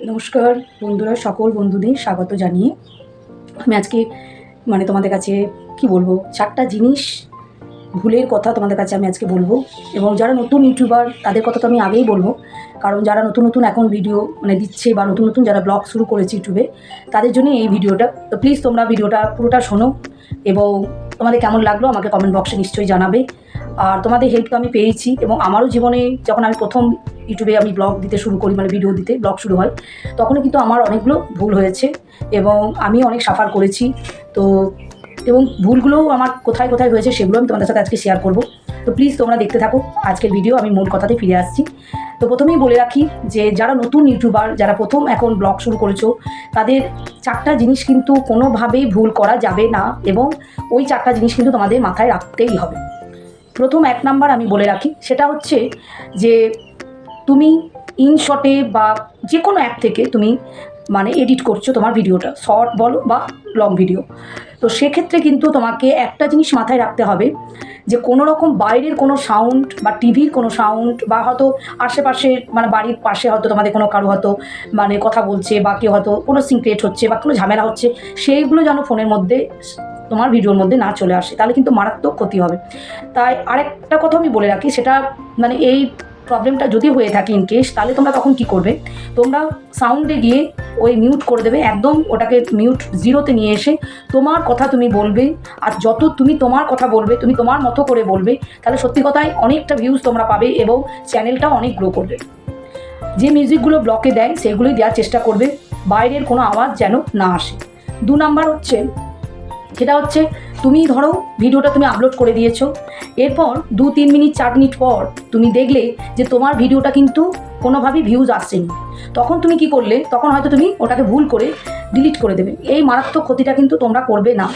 নমস্কার বন্ধুরা, সকল বন্ধুদের স্বাগত জানিয়ে আমি আজকে মানে তোমাদের কাছে কি বলব, চারটা জিনিস ভুলের কথা তোমাদের কাছে আমি আজকে বলব এবং যারা নতুন ইউটিউবার, তাদের কথা তো আমি আগেই বলব। কারণ যারা নতুন নতুন এখন ভিডিও মানে দিচ্ছে বা নতুন নতুন যারা ব্লগ শুরু করেছে ইউটিউবে তাদের জন্য এই ভিডিওটা। তো প্লিজ তোমরা ভিডিওটা পুরোটা শোনো এবং তোমাদের কেমন লাগল আমাকে কমেন্ট বক্সে নিশ্চয়ই জানাবে। আর তোমাদের হেল্প তো আমি পেয়েছি এবং আমারও জীবনে যখন আমি প্রথম ইউটিউবে আমি ব্লগ দিতে শুরু করি মানে ভিডিও দিতে ব্লগ শুরু হয়, তখনও কিন্তু আমার অনেকগুলো ভুল হয়েছে এবং আমি অনেক সাফার করেছি। তো, এবং ভুলগুলোও আমার কোথায় কোথায় হয়েছে সেগুলো আমি তোমাদের সাথে আজকে শেয়ার করব। তো প্লিজ তোমরা দেখতে থাকো, আজকের ভিডিও আমি মূল কথাতে ফিরে আসছি। তো প্রথমেই বলে রাখি যে, যারা নতুন ইউটিউবার, যারা প্রথম এখন ব্লগ শুরু করেছ, তাদের চারটা জিনিস কিন্তু কোনোভাবেই ভুল করা যাবে না এবং ওই চারটা জিনিস কিন্তু তোমাদের মাথায় রাখতেই হবে। প্রথম এক নাম্বার আমি বলে রাখি, সেটা হচ্ছে যে তুমি ইনশটে বা যে কোনো অ্যাপ থেকে তুমি মানে এডিট করছ তোমার ভিডিওটা শর্ট বলো বা লং ভিডিও তো সেক্ষেত্রে কিন্তু তোমাকে একটা জিনিস মাথায় রাখতে হবে যে কোনো রকম বাইরের কোনো সাউন্ড বা টিভির কোনো সাউন্ড বা হয়তো আশেপাশে মানে বাড়ির পাশে হয়তো তোমাদের কোনো কারও হয়তো মানে কথা বলছে বা কেউ হয়তো কোনো সিক্রেট হচ্ছে বা কোনো ঝামেলা হচ্ছে, সেইগুলো যেন ফোনের মধ্যে তোমার ভিডিওর মধ্যে না চলে আসে, তাহলে কিন্তু মারাত্মক ক্ষতি হবে। তাই আরেকটা কথা আমি বলে রাখি, সেটা মানে এই প্রবলেমটা যদি হয়ে থাকে ইন কেস তাহলে তোমরা তখন কি করবে? তোমরা সাউন্ডে গিয়ে ওই মিউট করে দেবে, একদম ওটাকে মিউট জিরোতে নিয়ে এসে তোমার কথা তুমি বলবে, আর যত তুমি তোমার কথা বলবে, তুমি তোমার মতো করে বলবে, তাহলে সত্যি কথায় অনেকটা ভিউজ তোমরা পাবে এবং চ্যানেলটাও অনেক গ্রো করবে। যে মিউজিকগুলো ব্লকে দেয়, সেগুলোই দেওয়ার চেষ্টা করবে, বাইরের কোনো আওয়াজ যেন না আসে। দু নাম্বার হচ্ছে সেটা হচ্ছে তুমি ধরো ভিডিওটা তুমি আপলোড করে দিয়েছ, এরপর দু তিন মিনিট, চার মিনিট পর তুমি দেখলে যে তোমার ভিডিওটা কিন্তু কোনোভাবেই ভিউজ আসছেনি তখন তুমি কি করলে? তখন হয়তো তুমি ওটাকে ভুল করে ডিলিট করে দেবে। এই মারাত্মক ক্ষতিটা কিন্তু তোমরা করবে না।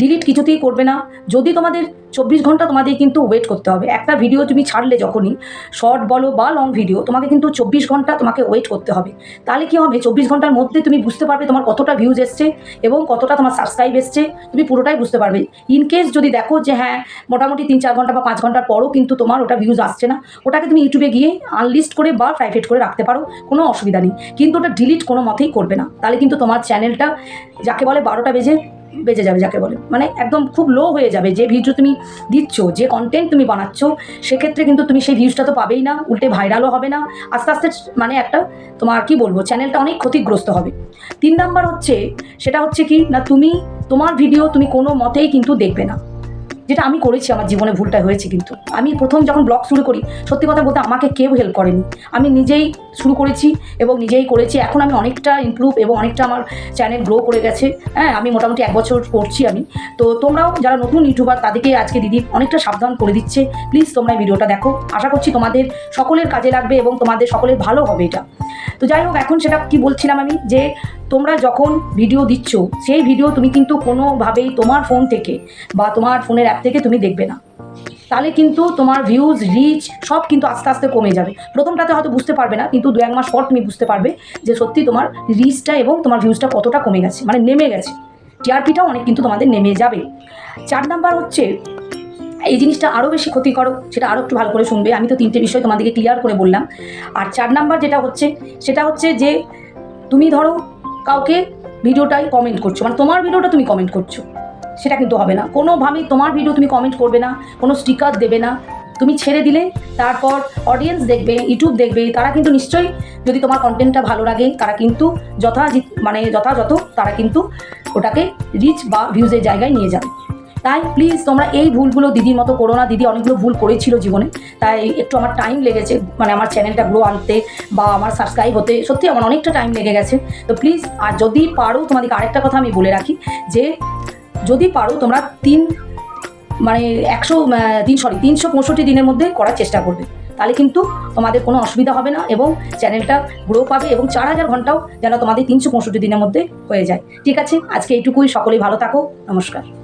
ডিলিট কিছুতেই করবে না। যদি তোমাদের চব্বিশ ঘণ্টা তোমাদের কিন্তু ওয়েট করতে হবে। একটা ভিডিও তুমি ছাড়লে যখনই শর্ট বলো বা লং ভিডিও তোমাকে কিন্তু চব্বিশ ঘণ্টা তোমাকে ওয়েট করতে হবে। তাহলে কী হবে? চব্বিশ ঘণ্টার মধ্যে তুমি বুঝতে পারবে তোমার কতটা ভিউজ এসছে এবং কতটা তোমার সাবস্ক্রাইব এসছে। তুমি পুরোটাই বুঝতে পারবে। ইন কেস যদি দেখো যে হ্যাঁ মোটামুটি তিন চার ঘণ্টা বা পাঁচ ঘণ্টার পরও কিন্তু তোমার ওটা ভিউজ আসছে না, ওটাকে তুমি ইউটিউবে গিয়ে আনলিস্ট করে বা প্রাইভেট করে রাখতে পারো, কোনো অসুবিধা নেই। কিন্তু ওটা ডিলিট কোনো মতেই করবে না। তাহলে কিন্তু তোমার চ্যানেলটা যাকে বলে বারোটা বেজে বেজে যাবে যাকে বলে। মানে একদম খুব লো হয়ে যাবে। যে ভিডিও তুমি দিচ্ছ, যে কন্টেন্ট তুমি বানাচ্ছ, সেক্ষেত্রে কিন্তু তুমি সেই ভিউজটা তো পাবেই না। উল্টে ভাইরালও হবে না। আস্তে আস্তে মানে একটা তোমার কি বলব চ্যানেলটা অনেক ক্ষতিগ্রস্ত হবে। তিন নাম্বার হচ্ছে, সেটা হচ্ছে কি, না তুমি তোমার ভিডিও তুমি কোনো মতেই কিন্তু দেখবে না। যেটা আমি করেছি, আমার জীবনে ভুলটা হয়েছে কিন্তু। আমি প্রথম যখন ব্লগ শুরু করি, সত্যি কথা বলতে আমাকে কেউ হেল্প করেনি। আমি নিজেই শুরু করেছি এবং নিজেই করেছি। এখন আমি অনেকটা ইমপ্রুভ এবং অনেকটা আমার চ্যানেল গ্রো করে গেছে। হ্যাঁ আমি মোটামুটি এক বছর করছি আমি। তো তোমরাও যারা নতুন ইউটিউবার তাদেরকে আজকে দিদি অনেকটা সাবধান করে দিচ্ছে। প্লিজ তোমরা ভিডিওটা দেখো। আশা করছি তোমাদের সকলের কাজে লাগবে এবং তোমাদের সকলের ভালো হবে এটা। তো যাই হোক, এখন সেটা কি বলছিলাম আমি? যে তোমরা যখন ভিডিও দিচ্ছ, সেই ভিডিও তুমি কিন্তু কোনোভাবেই তোমার ফোন থেকে বা তোমার ফোনের অ্যাপ থেকে তুমি দেখবে না। তাহলে কিন্তু তোমার ভিউজ রিচ সব কিন্তু আস্তে আস্তে কমে যাবে। প্রথমটাতে হয়তো বুঝতে পারবে না, কিন্তু দু এক মাস পর তুমি বুঝতে পারবে যে সত্যি তোমার রিচটা এবং তোমার ভিউজটা কতটা কমে গেছে মানে নেমে গেছে। টিআরপিটাও অনেক কিন্তু তোমাদের নেমে যাবে। চার নাম্বার হচ্ছে এই জিনিসটা আরও বেশি ক্ষতি করো সেটা আরও একটু ভালো করে শুনবে। আমি তো তিনটে বিষয় তোমাদেরকে ক্লিয়ার করে বললাম। আর চার নাম্বার যেটা হচ্ছে, সেটা হচ্ছে যে তুমি ধরো কাউকে ভিডিওটাই কমেন্ট করছ মানে তোমার ভিডিওটা তুমি কমেন্ট করছ, সেটা কিন্তু হবে না। কোনোভাবেই তোমার ভিডিও তুমি কমেন্ট করবে না, কোনো স্টিকার দেবে না। তুমি ছেড়ে দিলে, তারপর অডিয়েন্স দেখবে ইউটিউব দেখবে, তারা কিন্তু নিশ্চয়ই যদি তোমার কন্টেন্টটা ভালো লাগে, তারা কিন্তু যথাযথ মানে যথাযথ তারা কিন্তু ওটাকে রিচ বা ভিউজের জায়গায় নিয়ে যাবে। তাই প্লিজ তোমরা এই ভুলগুলো দিদির মতো করো না। দিদি অনেকগুলো ভুল করেছিল জীবনে। তাই একটু আমার টাইম লেগেছে মানে আমার চ্যানেলটা গ্রো আনতে বা আমার সাবস্ক্রাইব হতে। সত্যি আমার অনেকটা টাইম লেগে গেছে। তো প্লিজ আর যদি পারো তোমাদেরকে আরেকটা কথা আমি বলে রাখি, যে যদি পারো তোমরা তিন মানে একশো তিন সরি তিনশো পঁয়ষট্টি দিনের মধ্যে করার চেষ্টা করবে। তাহলে কিন্তু তোমাদের কোনো অসুবিধা হবে না এবং চ্যানেলটা গ্রো পাবে এবং চার হাজার ঘন্টাও যেন তোমাদের তিনশো পঁয়ষট্টি দিনের মধ্যে হয়ে যায়। ঠিক আছে? আজকে এইটুকুই। সকলেই ভালো থাকো। নমস্কার।